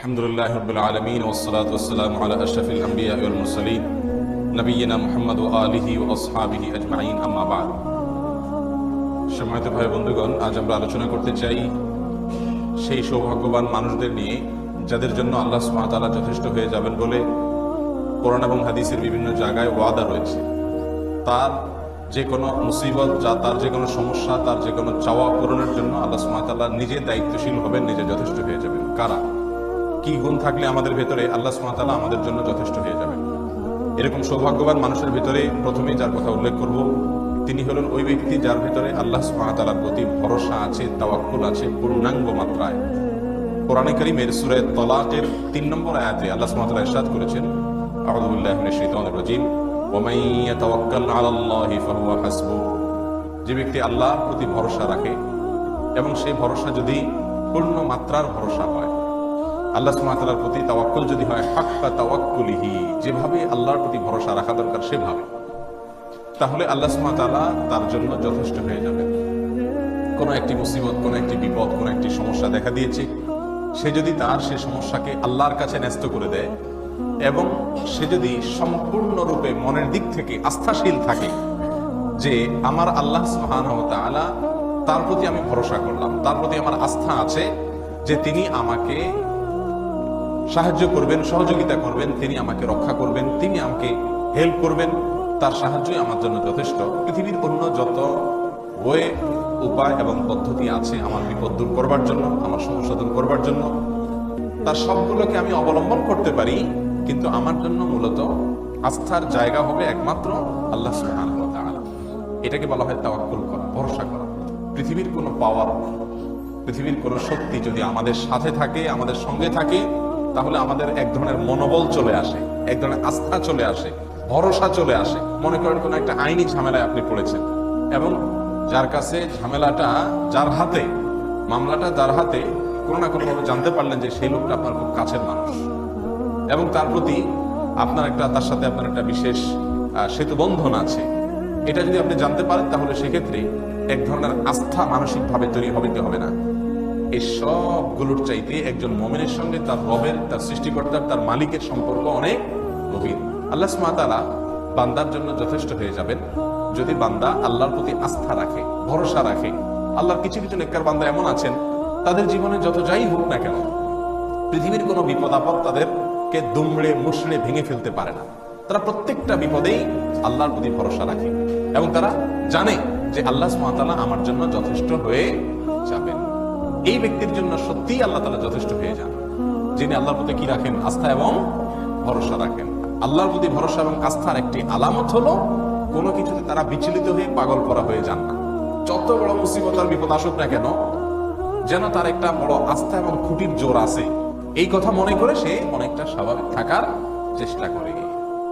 الحمد لله رب العالمين والصلاة والسلام على أشرف الأنبياء والمرسلين نبينا محمد وآله وأصحابه أجمعين أما بعد সম্মানিত ভাই বন্ধুগণ আজ আমরা আলোচনা করতে চাই সেই সৌভাগ্যবান মানুষদের নিয়ে যাদের জন্য আল্লাহ সুবহানাহু যথেষ্ট হয়ে যাবেন বলে কোরআন এবং হাদিসের বিভিন্ন জায়গায় ওয়াদা রয়েছে তার যে কোনো মুসিবত যা তার যে কোনো সমস্যা তার যে কোনো চাওয়া পূরণের জন্য আল্লাহ সুবহানাহু নিজে দায়িত্বশীল হবেন নিজে যথেষ্ট হয়ে যাবেন কারা কি গুণ থাকলে আমাদের ভেতরে আল্লাহ সুবহানাহু আমাদের জন্য যথেষ্ট হয়ে যাবে? এরকম সৌভাগ্যবান মানুষের ভিতরে প্রথমেই যার কথা উল্লেখ করব, তিনি হলেন ওই ব্যক্তি যার ভিতরে আল্লাহ সুবহানাহু প্রতি ভরসা আছে, তাওয়াক্কুল আছে, পূর্ণাঙ্গ মাত্রায়। কোরআনে কারীমের সূরা তলাকের তিন নম্বর আয়াতে আল্লাহ তাআলা ইরশাদ করেছেন মিনাশ শাইতানির রাজীম যে ব্যক্তি আল্লাহর প্রতি ভরসা রাখে, এবং সেই ভরসা যদি পূর্ণ মাত্রার ভরসা হয় আল্লাহ সুমাতালার প্রতি তাওয়াক্কুল যদি হয়, হাক্কা তাওয়াক্কুলিহি। যেভাবে আল্লাহর প্রতি ভরসা রাখা দরকার, সেভাবে। তাহলে আল্লাহ সুমাতালা তার জন্য যথেষ্ট হয়ে যাবে কোনো একটি মুসিবত, কোনো একটি বিপদ, কোনো একটি সমস্যা দেখা দিয়েছে, সে যদি তার সে সমস্যাকে আল্লাহর কাছে ন্যস্ত করে দেয় এবং সে যদি সম্পূর্ণরূপে মনের দিক থেকে আস্থাশীল থাকে যে আমার আল্লাহ তাআলা তার প্রতি আমি ভরসা করলাম, তার প্রতি আমার আস্থা আছে যে তিনি আমাকে সাহায্য করবেন, সহযোগিতা করবেন, তিনি আমাকে রক্ষা করবেন, তিনি আমাকে হেল্প করবেন, তার সাহায্যই আমার জন্য যথেষ্ট। পৃথিবীর অন্য যত ওয়ে উপায় এবং পদ্ধতি আছে আমার বিপদ দূর করবার জন্য, আমার সমস্যা দূর করবার জন্য, তার সবগুলোকে আমি অবলম্বন করতে পারি, কিন্তু আমার জন্য মূলত আস্থার জায়গা হবে একমাত্র আল্লাহ এটাকে বলা হয় তাওয়াক্কুল করা, ভরসা করা। পৃথিবীর কোনো পাওয়ার পৃথিবীর কোনো শক্তি যদি আমাদের সাথে থাকে, আমাদের সঙ্গে থাকে তাহলে আমাদের এক ধরনের মনোবল চলে আসে এক ধরনের আস্থা চলে আসে ভরসা চলে আসে। মনে করেন কোনো একটা আইনি ঝামেলায় আপনি পড়েছেন এবং যার কাছে ঝামেলাটা যার হাতে মামলাটা যার হাতে কোনো না কোনোভাবে জানতে পারলেন যে সেই লোকটা আপনার খুব কাছের মানুষ। এবং তার প্রতি আপনার একটা তার সাথে আপনার একটা বিশেষ আহ, সেতুবন্ধন আছে। এটা যদি আপনি জানতে পারেন তাহলে সেক্ষেত্রে এক ধরনের আস্থা মানসিকভাবে তৈরি হবে কি হবে না। এই সবগুলোর চাইতে একজন মমিনের সঙ্গে তার রবের, তার সৃষ্টিকর্তার, তার মালিকের সম্পর্ক অনেক গভীর। আল্লাহ সুমাতালা বান্দার জন্য যথেষ্ট হয়ে যাবেন। যদি বান্দা আল্লাহর প্রতি আস্থা রাখে, ভরসা রাখে, আল্লাহর কিছু কিছু নেককার বান্দা এমন আছেন, তাদের জীবনে যত যাই হোক না কেন, পৃথিবীর কোনো বিপদ আপদ তাদেরকে দুমড়ে মুসড়ে ভেঙে ফেলতে পারে না। তারা প্রত্যেকটা বিপদেই আল্লাহর প্রতি ভরসা রাখে। এবং তারা জানে যে আল্লাহ সুমাতালা আমার জন্য যথেষ্ট হয়ে এই ব্যক্তির জন্য সত্যিই আল্লাহ তালা যথেষ্ট হয়ে যান। যিনি আল্লাহর প্রতি কি রাখেন? আস্থা এবং ভরসা রাখেন। আল্লাহর প্রতি ভরসা এবং আস্থার একটি আলামত হলো, কোনো কিছুতে তারা বিচলিত হয়ে পাগল করা হয়ে যান না। যত বড় মুসিবত আর বিপদ আসুক না কেন, যেন তার একটা বড় আস্থা এবং খুঁটির জোর আছে। এই কথা মনে করে সে অনেকটা স্বাভাবিক থাকার চেষ্টা করে।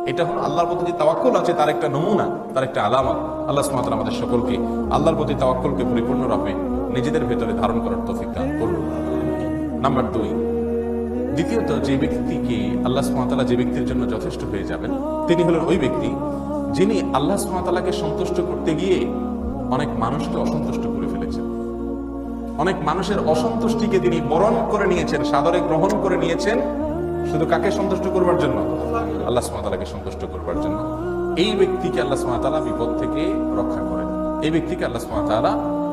এটা হলো আল্লাহর প্রতি যে তাওয়াক্কুল আছে, তার একটা নমুনা, তার একটা আলামত। আল্লাহ তাআলা আমাদের সকলকে আল্লাহর প্রতি তাওয়াক্কুলকে পরিপূর্ণরূপে নিজেদের ভেতরে ধারণ করার তৌফিক দান করুন। নাম্বার দুই, দ্বিতীয়ত যে ব্যক্তিকে আল্লাহ তাআলা যে ব্যক্তির জন্য যথেষ্ট হয়ে যাবেন, তিনি হলেন ওই ব্যক্তি যিনি আল্লাহ তাআলাকে সন্তুষ্ট করতে গিয়ে অনেক মানুষকে অসন্তুষ্ট করে ফেলেছেন। অনেক মানুষের অসন্তুষ্টিকে তিনি বরণ করে নিয়েছেন, সাদরে গ্রহণ করে নিয়েছেন, শুধু কাকে সন্তুষ্ট করবার জন্য? আল্লাহ সুমাতালাকে সন্তুষ্ট করবার জন্য। এই ব্যক্তিকে আল্লাহ সুমাতালা বিপদ থেকে রক্ষা করেন। এই ব্যক্তিকে আল্লাহ সুমাতালা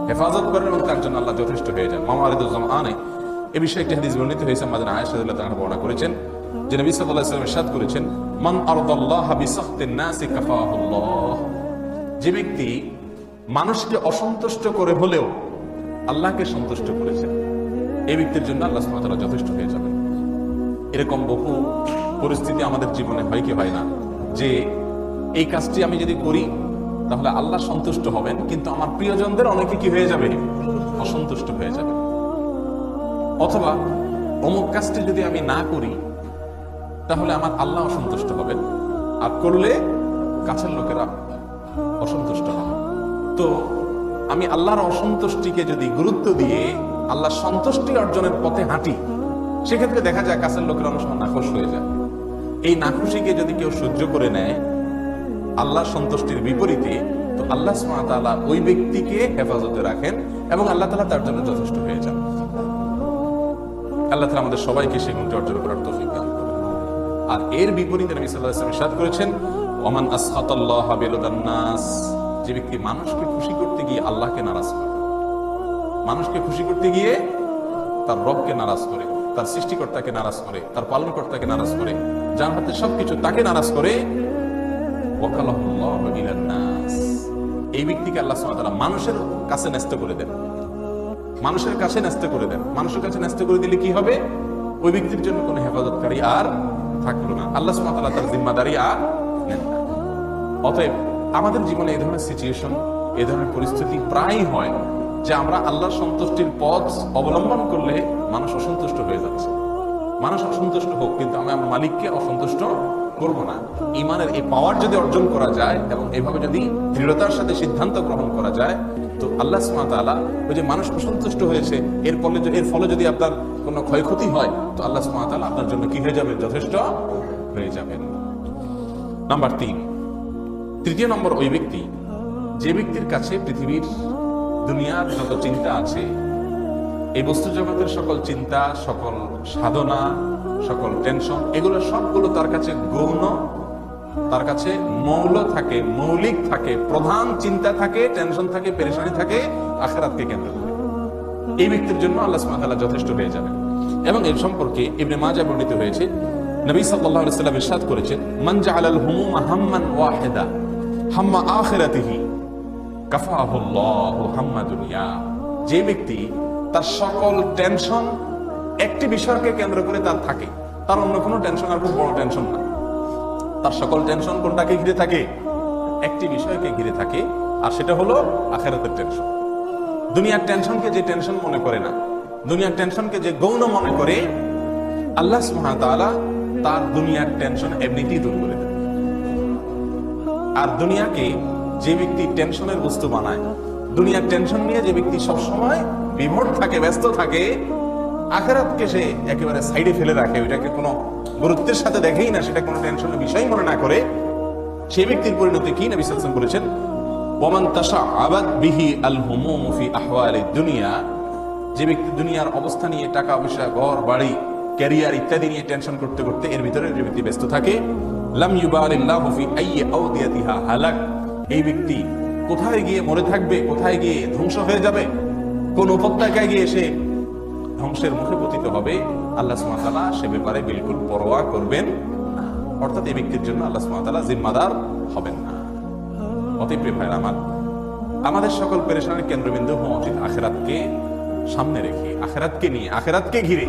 হেফাজত করেন এবং তার জন্য আল্লাহ যথেষ্ট হয়ে যান। মামা আনে এ বিষয়ে একটি হাদিস বর্ণিত হয়েছে, আমাদের আয়েশাদুল্লাহ তাআলা বর্ণনা করেছেন, যে নবী সাল্লাল্লাহু আলাইহি ওয়াসাল্লাম ইরশাদ করেছেন, মান আরদাল্লাহ বিসাখতিন নাসি কাফাহুল্লাহ। যে ব্যক্তি মানুষকে অসন্তুষ্ট করে হলেও আল্লাহকে সন্তুষ্ট করেছেন এই ব্যক্তির জন্য আল্লাহ তাআলা যথেষ্ট হয়ে যাবেন। এরকম বহু পরিস্থিতি আমাদের জীবনে হয় কি হয় না, যে এই কাজটি আমি যদি করি তাহলে আল্লাহ সন্তুষ্ট হবেন, কিন্তু আমার প্রিয়জনদের অনেকে কি হয়ে যাবে? অসন্তুষ্ট হয়ে যাবে। অথবা, অমুক কাজটি যদি আমি না করি, তাহলে আমার আল্লাহ অসন্তুষ্ট হবেন, আর করলে কাছের লোকেরা অসন্তুষ্ট হবে। তো আমি আল্লাহর অসন্তুষ্টিকে যদি গুরুত্ব দিয়ে আল্লাহ সন্তুষ্টি অর্জনের পথে হাঁটি, সেক্ষেত্রে দেখা যায় কাছের লোকেরা অনেক সময় নাখোশ হয়ে যায়। এই নাখুশিকে যদি কেউ সহ্য করে নেয় আল্লাহ সন্তুষ্টির বিপরীতে, তো আল্লাহ সুবহানাহু ওই ব্যক্তিকে হেফাজতে রাখেন এবং আল্লাহ তালা তার জন্য যথেষ্ট হয়ে যান। আল্লাহ তালা আমাদের সবাইকে সেই গুণটি অর্জন করার তৌফিক আর এর বিপরীতে নবী ওয়াসাল্লাম ইরশাদ করেছেন, ওমান আসখাতাল্লাহ বিরদান যে ব্যক্তি মানুষকে খুশি করতে গিয়ে আল্লাহকে নারাজ করে, মানুষকে খুশি করতে গিয়ে তার রবকে নারাজ করে, তার সৃষ্টিকর্তাকে নারাজ করে, তার পালনকর্তাকে নারাজ করে, যার হাতে সবকিছু তাকে নারাজ করে এই ব্যক্তিকে আল্লাহ তাআলা মানুষের কাছে ন্যস্ত করে দেন। মানুষের কাছে ন্যস্ত করে দেন। মানুষের কাছে ন্যস্ত করে দিলে কি হবে? ওই ব্যক্তির জন্য কোনো হেফাজতকারী আর থাকল না। আল্লাহ তার জিম্মাদারি আর নেন না। অতএব আমাদের জীবনে এই ধরনের সিচুয়েশন এই ধরনের পরিস্থিতি প্রায়ই হয় যে আমরা আল্লাহর সন্তুষ্টির পথ অবলম্বন করলে মানুষ অসন্তুষ্ট হয়ে যাচ্ছে। মানুষ অসন্তুষ্ট হোক, কিন্তু আমি আমার মালিককে অসন্তুষ্ট করব না। ইমানের এই পাওয়ার যদি অর্জন করা যায় এবং এভাবে যদি দৃঢ়তার সাথে সিদ্ধান্ত গ্রহণ করা যায়, তো আল্লাহ তাআলা ওই যে মানুষ অসন্তুষ্ট হয়েছে, এর ফলে এর ফলে যদি আপনার কোনো ক্ষয়ক্ষতি হয়, তো আল্লাহ তাআলা আপনার জন্য কি হয়ে যাবে? যথেষ্ট হয়ে যাবেন। নাম্বার তিন। তৃতীয় নম্বর, ওই ব্যক্তি, যে ব্যক্তির কাছে পৃথিবীর দুনিয়ার যত চিন্তা আছে, এই বস্তু জগতের সকল চিন্তা, সকল সাধনা সকল টেনশন এগুলো সবগুলো তার কাছে গৌণ, তার কাছে মৌল থাকে, মৌলিক থাকে, প্রধান চিন্তা থাকে টেনশন থাকে, পেরেশানি থাকে, আখেরাতকে কেন্দ্র করে। এই ব্যক্তির জন্য আল্লাহ সুবহানাহু যথেষ্ট হয়ে যাবেন। এবং এর সম্পর্কে ইবনে মাজাহ বর্ণিত হয়েছে, নবী সাল্লাল্লাহু আলাইহি সাল্লাম ইরশাদ করেছেন, মান জাআলাল হুমুমা হাম্মান ওয়াহিদা, হাম্মা আখিরাতিহি, কাফাহুল্লাহু হাম্মা দুনিয়া যে ব্যক্তি তার সকল টেনশন একটি বিষয়কে কেন্দ্র করে তার থাকে। তার অন্য কোনো টেনশন আর খুব বড় টেনশন না। তার সকল টেনশন কোনটাকে ঘিরে থাকে? একটি বিষয়কে ঘিরে থাকে, আর সেটা হলো আখেরাতের টেনশন দুনিয়ার টেনশনকে যে টেনশন মনে করে না, দুনিয়ার টেনশনকে যে গৌণ মনে করে, আল্লাহ সুবহানাহু তার দুনিয়ার টেনশন এমনিতেই দূর করে দেন। আর দুনিয়াকে যে ব্যক্তি টেনশনের বস্তু বানায়, দুনিয়ার টেনশন নিয়ে যে ব্যক্তি সবসময় বিভোর থাকে, ব্যস্ত থাকে আখেরাতকে সে একেবারে সাইডে ফেলে রাখে, ওইটাকে কোনো গুরুত্বের সাথে দেখেই না, সেটা কোনো টেনশনের বিষয় মনে না করে। সেই ব্যক্তির পরিণতি কি ওয়াসাল্লাম বলেছেন? ওমান তাশা আবাদ বিহি আল দুনিয়া। যে ব্যক্তি দুনিয়ার অবস্থা নিয়ে টাকা পয়সা, ঘর, বাড়ি, ক্যারিয়ার ইত্যাদি নিয়ে টেনশন করতে করতে এর ভিতরে যে ব্যক্তি ব্যস্ত থাকে। লাম ইউবারিল্লাহু ফি হালাক। এই ব্যক্তি কোথায় গিয়ে মরে থাকবে, কোথায় গিয়ে ধ্বংস হয়ে যাবে? কোন উপত্যকায় গিয়ে সে ধ্বংসের মুখে পতিত হবে। আল্লাহ তাআলা সে ব্যাপারে বিলকুল পরোয়া করবেন। অর্থাৎ এই ব্যক্তির জন্য আল্লাহ তাআলা জিম্মাদার হবেন না। অতএব প্রিয় আমার, আমাদের সকল পেরেশানির কেন্দ্রবিন্দু হওয়া উচিত আখেরাতকে সামনে রেখে, আখেরাতকে নিয়ে, আখেরাতকে ঘিরে।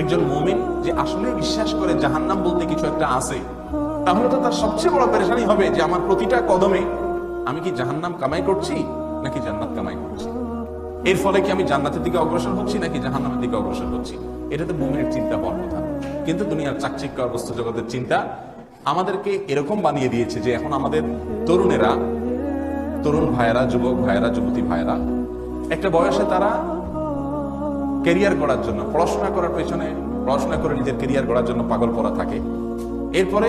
একজন মুমিন যে আসলে বিশ্বাস করে জাহান্নাম বলতে কিছু একটা আছে, তাহলে তো তার সবচেয়ে বড় পেরেশানি হবে যে আমার প্রতিটা কদমে আমি কি জাহান্নাম কামাই করছি নাকি জান্নাত কামাই করছি? এর ফলে কি আমি জান্নাতের দিকে অগ্রসর হচ্ছি নাকি জাহান্নামের দিকে অগ্রসর হচ্ছি? এটা তো মুমিনের চিন্তা হওয়ার কথা। কিন্তু দুনিয়ার চাকচিক্য বস্তু জগতের চিন্তা আমাদেরকে এরকম বানিয়ে দিয়েছে যে এখন আমাদের তরুণেরা, তরুণ ভাইয়েরা, যুবক ভাইয়েরা, যুবতী ভাইয়েরা, একটা বয়সে তারা ক্যারিয়ার গড়ার জন্য, পড়াশোনা করার পেছনে পড়াশোনা করে নিজের ক্যারিয়ার গড়ার জন্য পাগল পড়া থাকে। এরপরে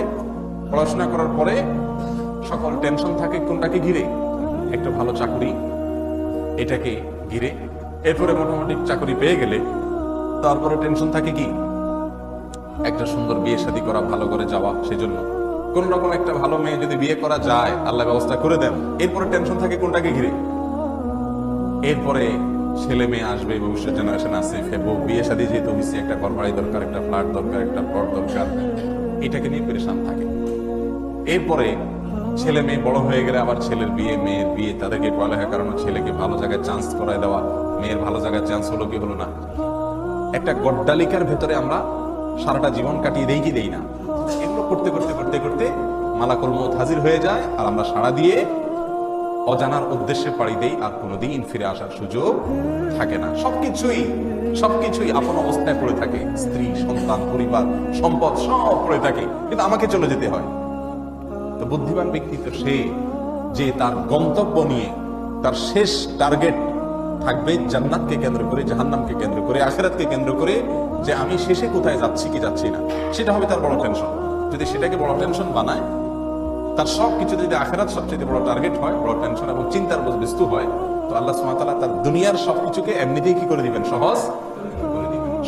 পড়াশোনা করার পরে সকল টেনশন থাকে, কোনটাকে ঘিরে? একটা ভালো চাকরি, এটাকে ঘিরে। এরপরে মোটামুটি চাকরি পেয়ে গেলে তারপরে টেনশন থাকে কি? একটা সুন্দর বিয়ে শাদী করা, ভালো করে যাওয়া, সেজন্য। কোন রকম একটা ভালো মেয়ে যদি বিয়ে করা যায় আল্লাহ ব্যবস্থা করে দেন। এরপরে টেনশন থাকে কোনটাকে ঘিরে? এরপরে ছেলে মেয়ে আসবে, ভবিষ্যৎ জেনারেশন আছে ফেবো বিয়ে শাদী যেহেতু হয়েছে একটা ঘর বাড়ি দরকার, একটা ফ্ল্যাট দরকার, একটা ঘর দরকার, এটাকে নিয়ে পরেশান থাকে। এরপরে ছেলে মেয়ে বড় হয়ে গেলে আবার ছেলের বিয়ে, মেয়ের বিয়ে, তাদেরকে পড়ালেখা কারণে ছেলেকে ভালো জায়গায় চান্স করায় দেওয়া, মেয়ের ভালো জায়গায় চান্স হলো কি হলো না? একটা গড্ডালিকার ভেতরে আমরা সারাটা জীবন কাটিয়ে দেই কি দেই না? এগুলো করতে করতে করতে করতে মালাকুল মত হাজির হয়ে যায় আর আমরা সাড়া দিয়ে অজানার উদ্দেশ্যে পাড়ি দেই আর কোনোদিন ফিরে আসার সুযোগ থাকে না। সবকিছুই সবকিছুই আপন অবস্থায় পড়ে থাকে। স্ত্রী, সন্তান, পরিবার, সম্পদ সব পড়ে থাকে। কিন্তু আমাকে চলে যেতে হয়। তো বুদ্ধিমান ব্যক্তি তো সে যে তার গন্তব্য নিয়ে তার শেষ টার্গেট থাকবে জান্নাতকে কেন্দ্র করে, জাহান্নামকে কেন্দ্র করে, আখেরাতকে কেন্দ্র করে যে আমি শেষে কোথায় যাচ্ছি কি যাচ্ছি না। সেটা হবে তার বড় টেনশন যদি সেটাকে বড় টেনশন বানায়, তার সব কিছু যদি আখেরাত সবচেয়ে বড় টার্গেট হয়, বড় টেনশন এবং চিন্তার বস্তু হয়, তো আল্লাহ তাআলা তার দুনিয়ার সবকিছুকে এমনিতেই কি করে দিবেন? সহজ?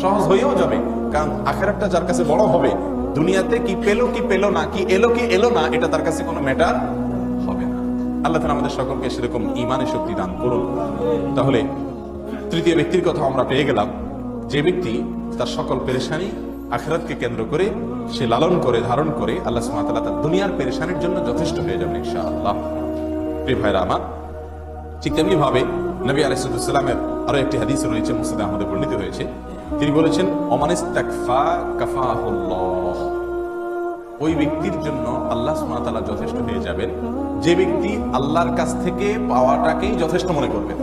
সহজ হয়েও যাবে। কারণ আখেরাতটা যার কাছে বড় হবে দুনিয়াতে কি পেল কি পেল না, কি এলো কি এলো না, এটা তার কাছে কোনো ম্যাটার হবে না। আল্লাহ তালা আমাদের সকলকে সেরকম ইমানের শক্তি দান করুন। তাহলে তৃতীয় ব্যক্তির কথা আমরা পেয়ে গেলাম। যে ব্যক্তি তার সকল পেরেশানি আখেরাতকে কেন্দ্র করে সে লালন করে, ধারণ করে আল্লাহ সুমাতাল্লাহ তার দুনিয়ার পেরেশানির জন্য যথেষ্ট হয়ে যাবেন ইনশাআল্লাহ। প্রিয় ভাইরা আমার, ঠিক তেমনি ভাবে নবী আলাইসালামের আরও একটি হাদিস রয়েছে মুসিদ আহমদে বর্ণিত হয়েছে। তিনি বলেছেন কাফাহুল্লাহ। ওই ব্যক্তির জন্য আল্লাহ সুমাতাল্লাহ যথেষ্ট হয়ে যাবেন। যে ব্যক্তি আল্লাহর কাছ থেকে পাওয়াটাকেই যথেষ্ট মনে করবেন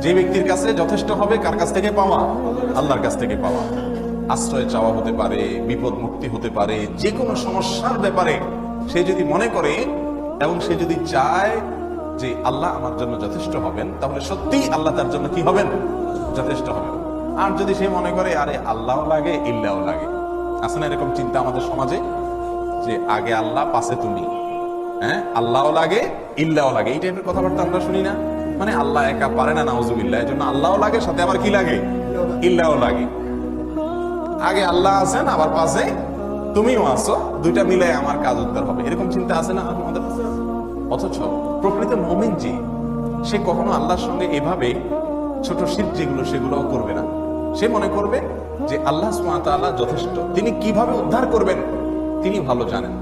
যে ব্যক্তির কাছে যথেষ্ট হবে, কার কাছ থেকে পাওয়া? আল্লাহর কাছ থেকে পাওয়া। আশ্রয় চাওয়া হতে পারে, বিপদ মুক্তি হতে পারে যে কোনো সমস্যার ব্যাপারে সে যদি মনে করে এবং সে যদি চায় যে আল্লাহ আমার জন্য যথেষ্ট হবেন, তাহলে সত্যিই আল্লাহ তার জন্য কি হবেন? যথেষ্ট হবেন। আর যদি সে মনে করে, আরে আল্লাহ লাগে ইল্লাও লাগে। আছে না এরকম চিন্তা আমাদের সমাজে? যে আগে আল্লাহ পাশে তুমি। হ্যাঁ? আল্লাহও লাগে ইল্লাও লাগে। এই টাইপের কথাবার্তা আমরা শুনি না। মানে আল্লাহ একা পারে না, নাউজুবিল্লাহ। এই জন্য আল্লাহও লাগে, সাথে আবার কি লাগে? ইল্লাও লাগে। আগে আল্লাহ আছেন আবার পাশে তুমিও আছো। দুইটা মিলে আমার কাজ উদ্ধার হবে। এরকম চিন্তা আছে না আমাদের? অথচ প্রকৃত মমিন যে, সে কখনো আল্লাহর সঙ্গে এভাবে ছোট শীত যেগুলো, সেগুলোও করবে না। সে মনে করবে যে আল্লাহ সুমাতাল্লাহ যথেষ্ট। তিনি কীভাবে উদ্ধার করবেন, তিনি ভালো জানেন।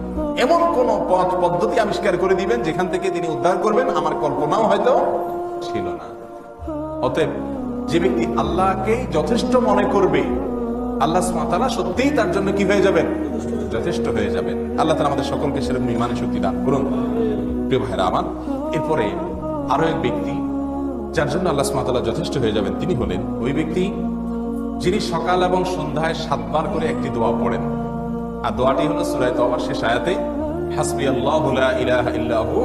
এমন কোন পথ, পদ্ধতি আবিষ্কার করে দিবেন যেখান থেকে তিনি উদ্ধার করবেন, আমার কল্পনাও হয়তো ছিল না। অতএব যে ব্যক্তি আল্লাহকে যথেষ্ট মনে করবে, আল্লাহ সুমাতালা সত্যিই তার জন্য কি হয়ে যাবেন? যথেষ্ট হয়ে যাবেন। আল্লাহ তালা আমাদের সকলকে সেরকম ইমানের শক্তি দান করুন। প্রিয় ভাইরা আমার, এরপরে আরও এক ব্যক্তি, যার জন্য আল্লাহ সুমাতালা যথেষ্ট হয়ে যাবেন, তিনি হলেন ওই ব্যক্তি যিনি সকাল এবং সন্ধ্যায় সাতবার করে একটি দোয়া পড়েন। আর দোয়াটি হলো সুরায় তওবার শেষ আয়াতে হাসবি আল্লাহু ইলাহা ইল্লাহু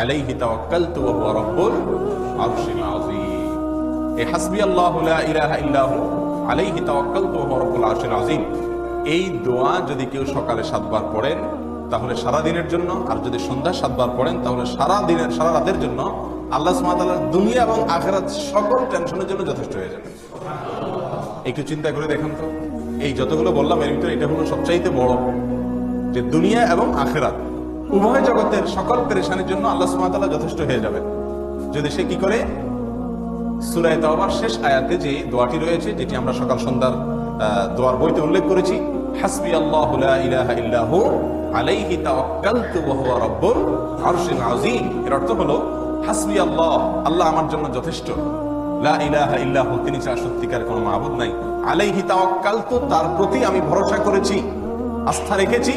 আলাইহি তাওয়াক্কালতু ওয়া হুয়া রাব্বুল আরশিল আযীম। এই হাসবি আল্লাহু ইলাহা ইল্লাহু আলাইহি তাওয়াক্কালতু ওয়া হুয়া রাব্বুল আরশিল আযীম। এই দোয়া যদি কেউ সকালে সাতবার পড়েন, তাহলে সারা দিনের জন্য, আর যদি সন্ধ্যা সাতবার পড়েন, তাহলে সারা দিনের, সারা রাতের জন্য আল্লাহ তাআলার দুনিয়া এবং আখিরাত সকল টেনশনের জন্য যথেষ্ট হয়ে যাবে। একটু চিন্তা করে দেখেন তো। এই যতগুলো বললাম, এর ভিতরে এটা হলো সবচাইতে বড় যে দুনিয়া এবং আখেরাত। উভয় জগতের সকল পেরেশানির জন্য আল্লাহ সুমাতাল্লাহ যথেষ্ট হয়ে যাবে যদি সে কি করে? সুরায় তাওবার শেষ আয়াতে যে দোয়াটি রয়েছে, যেটি আমরা সকাল সন্ধ্যার দোয়ার বইতে উল্লেখ করেছি, হাসবি আল্লাহু ইলাহা ইল্লাহু আলাইহি তাওয়াক্কালতু ওয়া রাব্বুল আরশিল আযীম। এর অর্থ হলো, হাসবি আল্লাহ আল্লাহ আমার জন্য যথেষ্ট। তিনি সত্যিকার মাবুদ নাই। আলাইহি তাওয়াক্কালতু, তার প্রতি আমি ভরসা করেছি, আস্থা রেখেছি।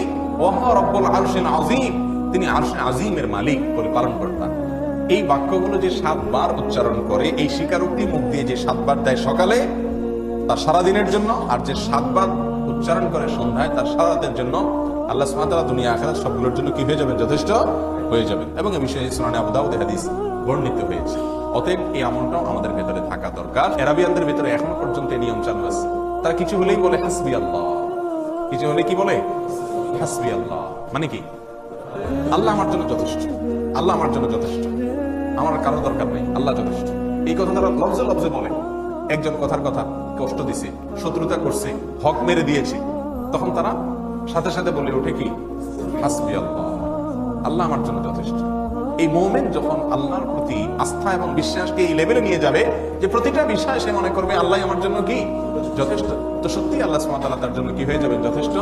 তিনি আযীমের মালিক পালন কর্তা এই বাক্যগুলো যে সাতবার উচ্চারণ করে, এই স্বীকারোক্তি মুখ দিয়ে যে সাতবার দেয় সকালে, তার সারাদিনের জন্য, আর যে সাতবার উচ্চারণ করে সন্ধ্যায়, তার সারাতের জন্য, আল্লাহ সুমাতারা দুনিয়া আখেরাত সবগুলোর জন্য কি হয়ে যাবেন? যথেষ্ট হয়ে যাবেন। এবং এ বিষয়ে সোনানি আবুদাউদ বর্ণিত হয়েছে। অতএব এই আমলটাও আমাদের ভেতরে থাকা দরকার। এরাবিয়ানদের ভেতরে এখনও পর্যন্ত এই নিয়ম চালু আছে। তারা কিছু হলেই বলে হাসবি আল্লাহ কিছু হলে কি বলে? হাসবি আল্লাহ মানে কি? আল্লাহ আমার জন্য যথেষ্ট। আল্লাহ আমার জন্য যথেষ্ট। আমার কারও দরকার নেই। আল্লাহ যথেষ্ট। এই কথা তারা লফজে লফজে বলে। একজন কথার কথা কষ্ট দিছে, শত্রুতা করছে, হক মেরে দিয়েছে। তখন তারা সাথে সাথে বলে ওঠে কি? হাসবি আল্লাহ আল্লাহ আমার জন্য যথেষ্ট। এই মোমেন যখন আল্লাহর প্রতি আস্থা এবং বিশ্বাসকে এই লেভেলে নিয়ে যাবে যে প্রতিটা বিষয় সে মনে করবে, আল্লাহ আমার জন্য কি? যথেষ্ট। তো সত্যি আল্লাহ সুমাতাল্লাহ তার জন্য কি হয়ে যাবেন? যথেষ্ট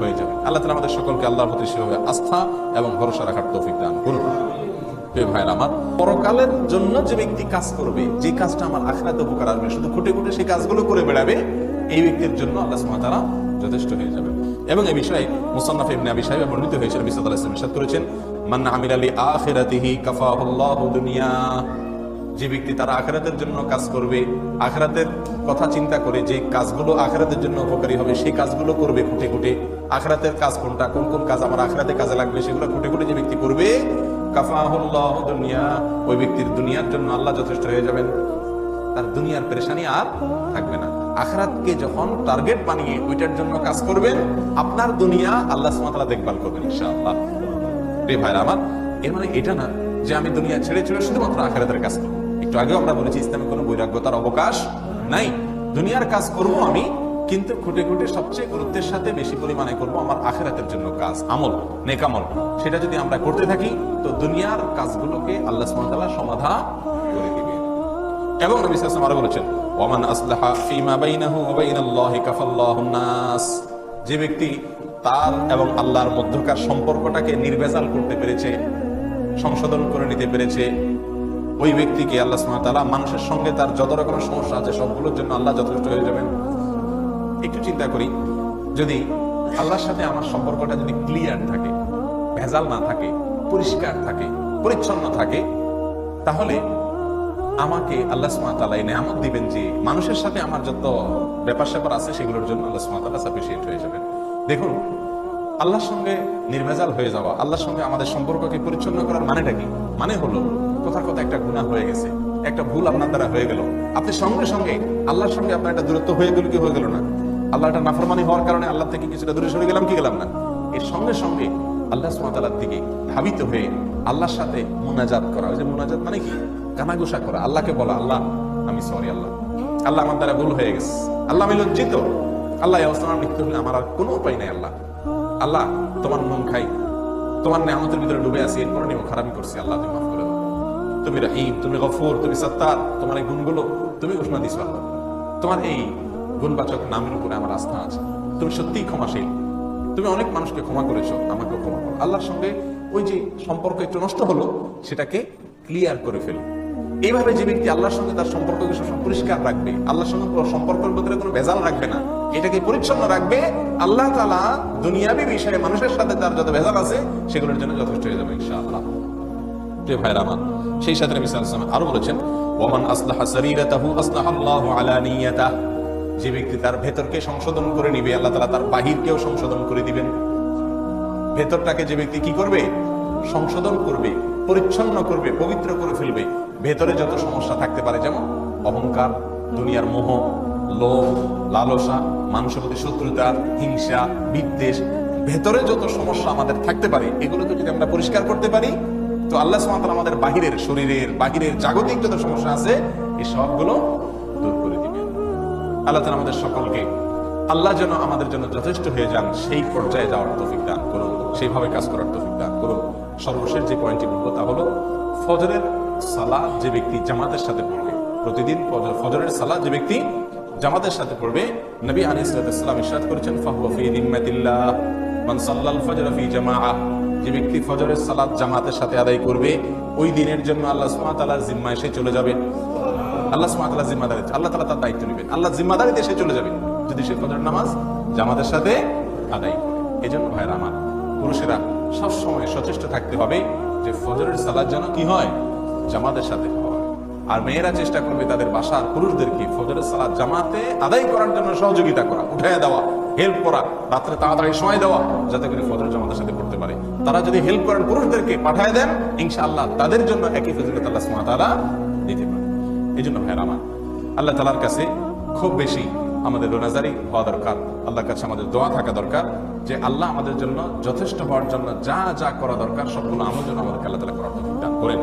হয়ে যাবে। আল্লাহ তালা আমাদের সকলকে আল্লাহর প্রতি সেভাবে আস্থা এবং ভরসা রাখার তৌফিক দান করুন। ভাইয়ের আমার, পরকালের জন্য যে ব্যক্তি কাজ করবে, যে কাজটা আমার আখরাতে উপকার আসবে, শুধু খুঁটে খুঁটে সেই কাজগুলো করে বেড়াবে, এই ব্যক্তির জন্য আল্লাহ সুমাতারা যথেষ্ট হয়ে যাবে এবং এই বিষয়ে মুসান্নাফ ইবনে আবি সাহেব বর্ণিত হয়েছে, নবী সাল্লাল্লাহু আলাইহি ওয়াসাল্লাম ইরশাদ করেছেন। মান আমিলা লি আখিরাতিহি কাফাহুল্লাহু দুনিয়া। যে ব্যক্তি তার আখেরাতের জন্য কাজ করবে, আখেরাতের কথা চিন্তা করে যে কাজগুলো আখেরাতের জন্য উপকারী হবে, সেই কাজগুলো করবে খুঁটে খুঁটে। আখেরাতের কাজ কোনটা, কোন কোন কাজ আমার আখেরাতে কাজে লাগবে, সেগুলো খুঁটে খুঁটে যে ব্যক্তি করবে, কাফাহুল্লাহ দুনিয়া। ওই ব্যক্তির দুনিয়ার জন্য আল্লাহ যথেষ্ট হয়ে যাবেন। তার দুনিয়ার পেরেশানি আর থাকবে না। আখরাতকে যখন টার্গেট বানিয়ে ওইটার জন্য কাজ করবেন, আপনার দুনিয়া আল্লাহ সুমাতালা দেখভাল করবেন ইনশাআল্লাহ। রে ভাইরা আমার এর মানে এটা না যে আমি দুনিয়া ছেড়ে ছেড়ে শুধুমাত্র আখেরাতের কাজ করব। একটু আগেও আমরা বলেছি, ইসলামে কোনো বৈরাগ্যতার অবকাশ নাই। দুনিয়ার কাজ করব আমি, কিন্তু খুঁটে খুঁটে সবচেয়ে গুরুত্বের সাথে বেশি পরিমাণে করব আমার আখেরাতের জন্য কাজ, আমল নেকামল সেটা যদি আমরা করতে থাকি, তো দুনিয়ার কাজগুলোকে আল্লাহ সুবহানাহু সমাধান করে দিবে। এবং নবী সাল্লাল্লাহু আরও বলেছেন ওয়ামান আসলাহা ফিমা বাইনাহু বাইনাল্লাহি কাফাল্লাহু নাস। যে ব্যক্তি তার এবং আল্লাহর মধ্যকার সম্পর্কটাকে নির্ভেজাল করতে পেরেছে, সংশোধন করে নিতে পেরেছে। ওই ব্যক্তিকে আল্লাহ সুবহানাহু মানুষের সঙ্গে তার যত রকমের সমস্যা আছে সবগুলোর জন্য আল্লাহ যথেষ্ট হয়ে যাবেন। একটু চিন্তা করি, যদি আল্লাহর সাথে আমার সম্পর্কটা যদি ক্লিয়ার থাকে, ভেজাল না থাকে, পরিষ্কার থাকে, পরিচ্ছন্ন থাকে, তাহলে আমাকে আল্লাহ সুমাতালা এই নেয়ামত দিবেন যে মানুষের সাথে আমার যত ব্যাপার স্যাপার আছে সেগুলোর জন্য আল্লাহ সুমাতালা সাফিসিয়েন্ট হয়ে যাবেন। দেখুন, আল্লাহর সঙ্গে নির্ভেজাল হয়ে যাওয়া, আল্লাহর সঙ্গে আমাদের সম্পর্ককে পরিচ্ছন্ন করার মানেটা কি? মানে হলো, কথার কথা একটা গুণা হয়ে গেছে, একটা ভুল আপনার দ্বারা হয়ে গেল। আপনি সঙ্গে সঙ্গে আল্লাহর সঙ্গে আপনার একটা দূরত্ব হয়ে গেল কি হয়ে গেল না? আল্লাহ একটা নাফরমানি হওয়ার কারণে আল্লাহ থেকে কিছুটা দূরে সরে গেলাম কি গেলাম না? এর সঙ্গে সঙ্গে আল্লাহ সুমাতালার দিকে ধাবিত হয়ে আল্লাহর সাথে মোনাজাত করা। ওই যে মোনাজাত মানে কি? কানাঘুষা করা। আল্লাহকে বলা, আল্লাহ, আমি সরি আল্লাহ। আল্লাহ আমার দ্বারা ভুল হয়ে গেছে। আল্লাহ আমি লজ্জিত। আল্লাহ আমার মৃত্যু হলে আমার আর কোনো উপায় নাই, আল্লাহ। আল্লাহ, তোমার মন খাই। তোমার নেয়ামতের ভিতরে ডুবে আছি এরপর নিয়েও খারাপই করছি, আল্লাহ, তুমি মাফ করে দাও। তুমি রহিম, তুমি গফুর, তুমি সত্তার, তোমার এই গুণগুলো তুমি ঘোষণা দিছো, আল্লাহ। তোমার এই গুণবাচক নামের উপরে আমার আস্থা আছে। তুমি সত্যিই ক্ষমাশীল। তুমি অনেক মানুষকে ক্ষমা করেছ আমাকে ক্ষমা করো। আল্লাহর সঙ্গে ওই যে সম্পর্ক একটু নষ্ট হলো, সেটাকে ক্লিয়ার করে ফেলো। এইভাবে যে ব্যক্তি আল্লাহর সঙ্গে তার সম্পর্ককে সবসময় পরিষ্কার রাখবে, আল্লাহর সঙ্গে পুরো সম্পর্কের ভিতরে কোনো ভেজাল রাখবে না, এটাকে পরিচ্ছন্ন রাখবে, আল্লাহ তালা দুনিয়াবি বিষয়ে মানুষের সাথে তার যত ভেজাল আছে সেগুলোর জন্য যথেষ্ট হয়ে যাবে সেই সাথে আরও বলেছেন ওমান যে ব্যক্তি তার ভেতরকে সংশোধন করে নিবে, আল্লাহ তাআলা তার বাহিরকেও সংশোধন করে দিবেন। ভেতরটাকে যে ব্যক্তি কি করবে? সংশোধন করবে, পরিচ্ছন্ন করবে, পবিত্র করে ফেলবে। ভেতরে যত সমস্যা থাকতে পারে, যেমন অহংকার, দুনিয়ার মোহ, লোভ, লালসা, মানুষের প্রতি শত্রুতা, হিংসা, বিদ্বেষ, ভেতরে যত সমস্যা আমাদের থাকতে পারে, এগুলোকে যদি আমরা পরিষ্কার করতে পারি, তো আল্লাহ সুবহানাহু আমাদের বাহিরের শরীরের, বাহিরের জাগতিক যত সমস্যা আছে এই সবগুলো দূর করে দিবেন। আল্লাহ তাআলা আমাদের সকলকে, আল্লাহ যেন আমাদের জন্য যথেষ্ট হয়ে যান, সেই পর্যায়ে যাওয়ার তৌফিক দান করুন সেইভাবে কাজ করার তৌফিক দান করুন সর্বশেষ যে পয়েন্টটি বলব তা হলো, ফজরের সালাদ যে ব্যক্তি জামাতের সাথে পড়বে, প্রতিদিন ফজরের সালাদ যে ব্যক্তি জামাতের সাথে পড়বে, নবী আলাইহিস সালাম ইরশাদ করেছেন যে ব্যক্তি ফজরের সালাদ জামাতের সাথে আদায় করবে, ওই দিনের জন্য আল্লাহ সুবহানাহু ওয়া তাআলার জিম্মায় সে চলে যাবে। আল্লাহ জিম্মাদারি, আল্লাহ তাআলা তার দায়িত্ব নেবেন। আল্লাহ জিম্মাদারিতে সে চলে যাবে, যদি সে নামাজ জামাতের সাথে আদায় করে। এজন্য ভাইরা আমার, পুরুষেরা সব সময় সচেষ্ট থাকতে হবে যে ফজরের সালাদ যেন কি হয় জামাতের সাথে আর মেয়েরা চেষ্টা করবে তাদের বাসার পুরুষদেরকে ফজরের সালাদ জামাতে আদায় করার জন্য সহযোগিতা করা উঠাইয়া দেওয়া হেল্প করা, রাত্রে তাড়াতাড়ি সময় দেওয়া, যাতে করে ফজর জামাতের সাথে পড়তে পারে। তারা যদি হেল্প করেন পুরুষদেরকে পাঠায় দেন, ইনশাআল্লাহ তাদের জন্য একই ফজিলত আল্লাহ ওয়া তাআলা দিতে পারে। এই জন্য ভাইয়ের আমার, আল্লাহ তালার কাছে খুব বেশি আমাদের রোনাজারি হওয়া দরকার, আল্লাহর কাছে আমাদের দোয়া থাকা দরকার, যে আল্লাহ আমাদের জন্য যথেষ্ট হওয়ার জন্য যা যা করা দরকার, সবগুলো আমার জন্য আমাদেরকে আল্লাহ তালা করার দান করেন।